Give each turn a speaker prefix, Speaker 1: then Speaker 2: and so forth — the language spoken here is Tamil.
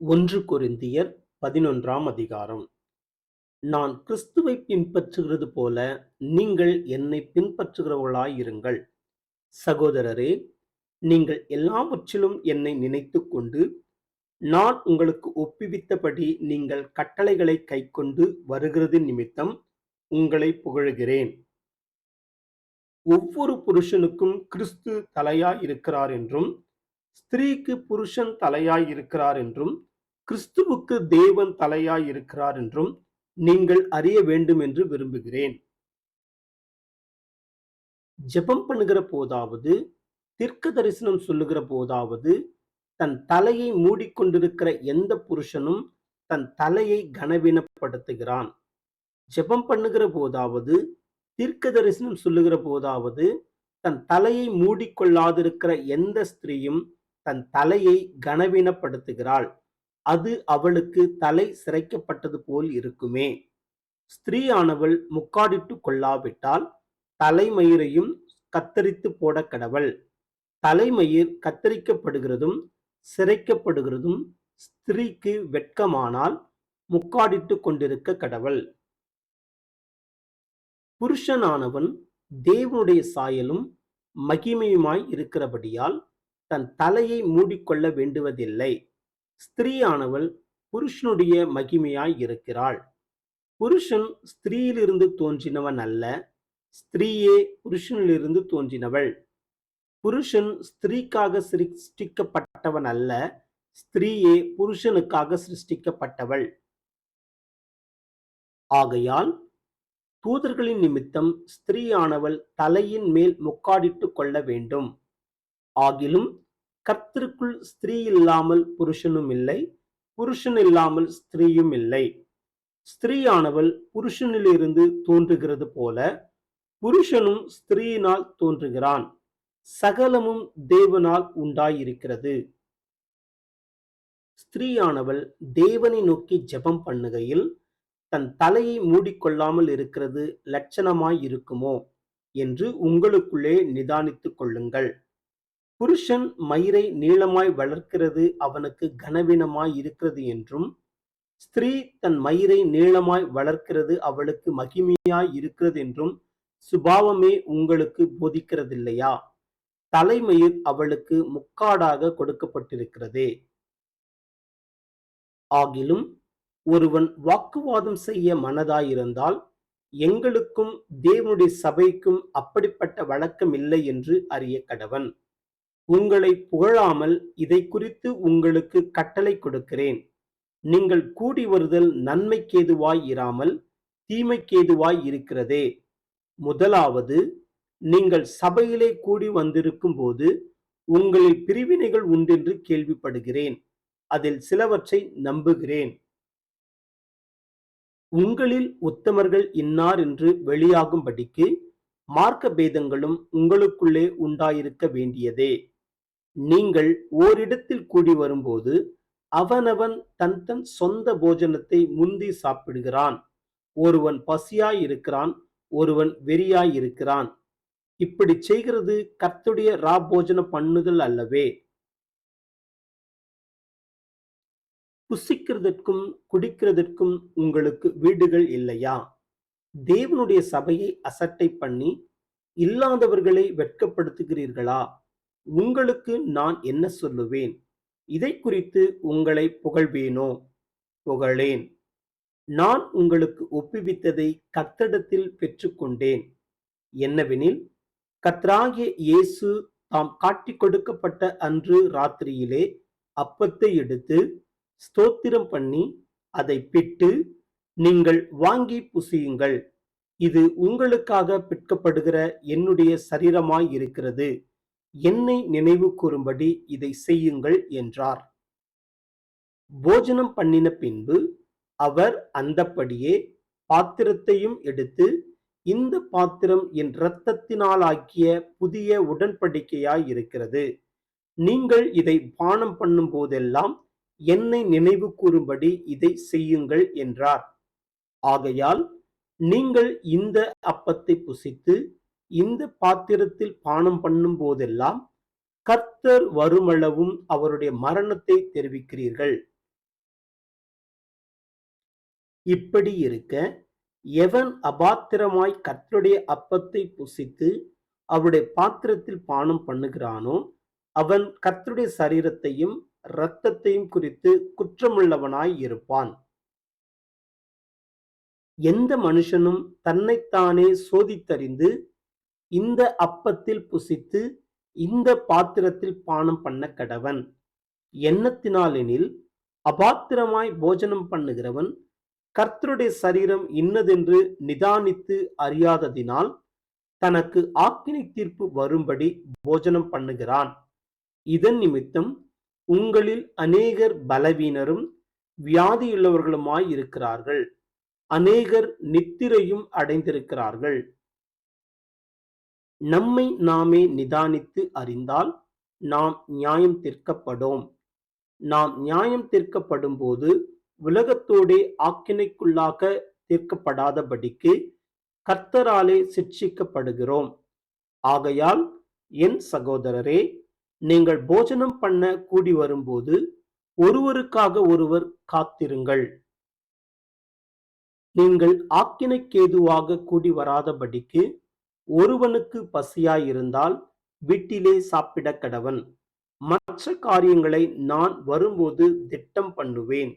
Speaker 1: ஒன்று கொரிந்தியர் பதினொன்றாம் அதிகாரம். நான் கிறிஸ்துவை பின்பற்றுகிறது போல நீங்கள் என்னை பின்பற்றுகிறவர்களாயிருங்கள். சகோதரரே நீங்கள் எல்லாவற்றிலும் என்னை நினைத்துக்கொண்டு நான் உங்களுக்கு ஒப்புவித்தபடி நீங்கள் கட்டளைகளை கைக்கொண்டு வருகிறது நிமித்தம் உங்களை புகழுகிறேன். ஒவ்வொரு புருஷனுக்கும் கிறிஸ்து தலையாயிருக்கிறார் என்றும் ஸ்திரீக்கு புருஷன் தலையாயிருக்கிறார் என்றும் கிறிஸ்துவுக்கு தேவன் தலையாய் இருக்கிறார் என்றும் நீங்கள் அறிய வேண்டும் என்று விரும்புகிறேன். ஜெபம் பண்ணுகிற போதாவது தீர்க்க தரிசனம் சொல்லுகிற போதாவது தன் தலையை மூடிக்கொண்டிருக்கிற எந்த புருஷனும் தன் தலையை கனவீனப்படுத்துகிறான். ஜெபம் பண்ணுகிற போதாவது தீர்க்க தரிசனம் சொல்லுகிற போதாவது தன் தலையை மூடிக்கொள்ளாதிருக்கிற எந்த ஸ்திரீயும் தன் தலையை கனவீனப்படுத்துகிறாள். அது அவளுக்கு தலை சிரைக்கப்பட்டது போல் இருக்குமே. ஸ்திரீயானவள் முக்காடிட்டு கொள்ளாவிட்டால் தலைமயிரையும் கத்தரித்து போட கடவள். தலைமயிர் கத்தரிக்கப்படுகிறதும் சிரைக்கப்படுகிறதும் ஸ்திரீக்கு வெட்கமானால் முக்காடிட்டு கொண்டிருக்க கடவள். புருஷனானவன் தேவனுடைய சாயலும் மகிமையுமாய் இருக்கிறபடியால் தன் தலையை மூடிக்கொள்ள வேண்டுவதில்லை. ஸ்திரீயானவள் புருஷனுடைய மகிமையாய் இருக்கிறாள். புருஷன் ஸ்திரீயிலிருந்து தோன்றினவன் அல்ல ஸ்திரீயே புருஷனிலிருந்து தோன்றினவள். புருஷன் ஸ்திரீக்காக சிருஷ்டிக்கப்பட்டவன் அல்ல ஸ்திரீயே புருஷனுக்காக சிருஷ்டிக்கப்பட்டவள். ஆகையால் தூதர்களின் நிமித்தம் ஸ்திரீயானவள் தலையின் மேல் முக்காடிட்டு கொள்ள வேண்டும். ஆகிலும் கர்த்தருக்குள் ஸ்திரீ இல்லாமல் புருஷனும் இல்லை புருஷன் இல்லாமல் ஸ்திரீயும் இல்லை. ஸ்திரீயானவள் புருஷனிலிருந்து தோன்றுகிறது போல புருஷனும் ஸ்திரீயினால் தோன்றுகிறான். சகலமும் தேவனால் உண்டாயிருக்கிறது. ஸ்திரீயானவள் தேவனை நோக்கி ஜெபம் பண்ணுகையில் தன் தலையை மூடிக்கொள்ளாமல் இருக்கிறது லட்சணமாய் இருக்குமோ என்று உங்களுக்குள்ளே நிதானித்துக் கொள்ளுங்கள். புருஷன் மயிரை நீளமாய் வளர்க்கிறது அவனுக்கு கனவீனமாய் இருக்கிறது என்றும் ஸ்திரீ தன் மயிரை நீளமாய் வளர்க்கிறது அவளுக்கு மகிமையாய் இருக்கிறது என்றும் சுபாவமே உங்களுக்கு போதிக்கிறதில்லையா? தலைமயிர் அவளுக்கு முக்காடாக கொடுக்கப்பட்டிருக்கிறதே. ஆகிலும் ஒருவன் வாக்குவாதம் செய்ய மனதாயிருந்தால் எங்களுக்கும் தேவனுடைய சபைக்கும் அப்படிப்பட்ட வழக்கம் இல்லை என்று அறிய கடவன். உங்களை புகழாமல் இதை குறித்து உங்களுக்கு கட்டளை கொடுக்கிறேன். நீங்கள் கூடி வருதல் நன்மைக்கேதுவாய் இராமல் தீமைக்கேதுவாய் இருக்கிறதே. முதலாவது நீங்கள் சபையிலே கூடி வந்திருக்கும் போது உங்களில் பிரிவினைகள் உண்டென்று கேள்விப்படுகிறேன். அதில் சிலவற்றை நம்புகிறேன். உங்களில் உத்தமர்கள் இன்னார் என்று வெளியாகும்படிக்கு மார்க்க பேதங்களும் உங்களுக்குள்ளே உண்டாயிருக்க வேண்டியதே. நீங்கள் ஓரிடத்தில் கூடி வரும்போது அவனவன் தன் தன் சொந்த போஜனத்தை முந்தி சாப்பிடுகிறான். ஒருவன் பசியாய் இருக்கிறான் ஒருவன் வெறியாய் இருக்கிறான் இப்படி செய்கிறது கர்த்துடைய ராபோஜன பண்ணுதல் அல்லவே. புசிக்கிறதற்கும் குடிக்கிறதற்கும் உங்களுக்கு வீடுகள் இல்லையா? தேவனுடைய சபையை அசட்டை பண்ணி இல்லாதவர்களை வெட்கப்படுத்துகிறீர்களா? உங்களுக்கு நான் என்ன சொல்லுவேன்? இதை குறித்து உங்களை புகழ்வேனோ? புகழேன். நான் உங்களுக்கு ஒப்புவித்ததை கத்தடத்தில் பெற்றுக்கொண்டேன். என்னவெனில் கத்ராகிய இயேசு தாம் காட்டிக் கொடுக்கப்பட்ட அன்று ராத்திரியிலே அப்பத்தை எடுத்து ஸ்தோத்திரம் பண்ணி அதை பிட்டு நீங்கள் வாங்கி புசியுங்கள். இது உங்களுக்காக பிற்கப்படுகிற என்னுடைய சரீரமாய் இருக்கிறது. என்னை நினைவு கூறும்படி இதை செய்யுங்கள் என்றார். போஜனம் பண்ணின பின்பு அவர் அந்தப்படியே பாத்திரத்தையும் எடுத்து இந்த பாத்திரம் என் இரத்தத்தினாலாக்கிய புதிய உடன்படிக்கையாய் இருக்கிறது நீங்கள் இதை பானம் பண்ணும் போதெல்லாம் என்னை நினைவு கூறும்படி இதை செய்யுங்கள் என்றார். ஆகையால் நீங்கள் இந்த அப்பத்தை புசித்து இந்த பாத்திரத்தில் பானம் பண்ணும் போதெல்லாம் கர்த்தர் வருமளவும் அவருடைய மரணத்தை தெரிவிக்கிறீர்கள். இப்படி இருக்க எவன் அபாத்திரமாய் கர்த்தருடைய அப்பத்தை புசித்து அவருடைய பாத்திரத்தில் பானம் பண்ணுகிறானோ அவன் கர்த்தருடைய சரீரத்தையும் இரத்தத்தையும் குறித்து குற்றமுள்ளவனாய் இருப்பான். எந்த மனுஷனும் தன்னைத்தானே சோதித்தறிந்து இந்த அப்பத்தில் புசித்து இந்த பாத்திரத்தில் பானம் பண்ண கடவன். எண்ணத்தினாலெனில் அபாத்திரமாய் போஜனம் பண்ணுகிறவன் கர்த்தருடைய சரீரம் இன்னதென்று நிதானித்து அறியாததினால் தனக்கு ஆக்கினை தீர்ப்பு வரும்படி போஜனம் பண்ணுகிறான். இதன் நிமித்தம் உங்களில் அநேகர் பலவீனரும் வியாதியுள்ளவர்களுமாய் இருக்கிறார்கள். அநேகர் நித்திரையும் அடைந்திருக்கிறார்கள். நம்மை நாமே நிதானித்து அறிந்தால் நாம் நியாயம் திற்கப்படும் நாம் நியாயம் தீர்க்கப்படும் போது உலகத்தோடே ஆக்கினைக்குள்ளாக தீர்க்கப்படாதபடிக்கு கர்த்தராலே சிட்சிக்கப்படுகிறோம். ஆகையால் என் சகோதரரே நீங்கள் போஜனம் பண்ண கூடி வரும்போது ஒருவருக்காக ஒருவர் காத்திருங்கள். நீங்கள் ஆக்கினைக்கேதுவாக கூடி வராதபடிக்கு ஒருவனுக்கு பசியாயிருந்தால் வீட்டிலே சாப்பிட கடவன். மற்ற காரியங்களை நான் வரும்போது திட்டம் பண்ணுவேன்.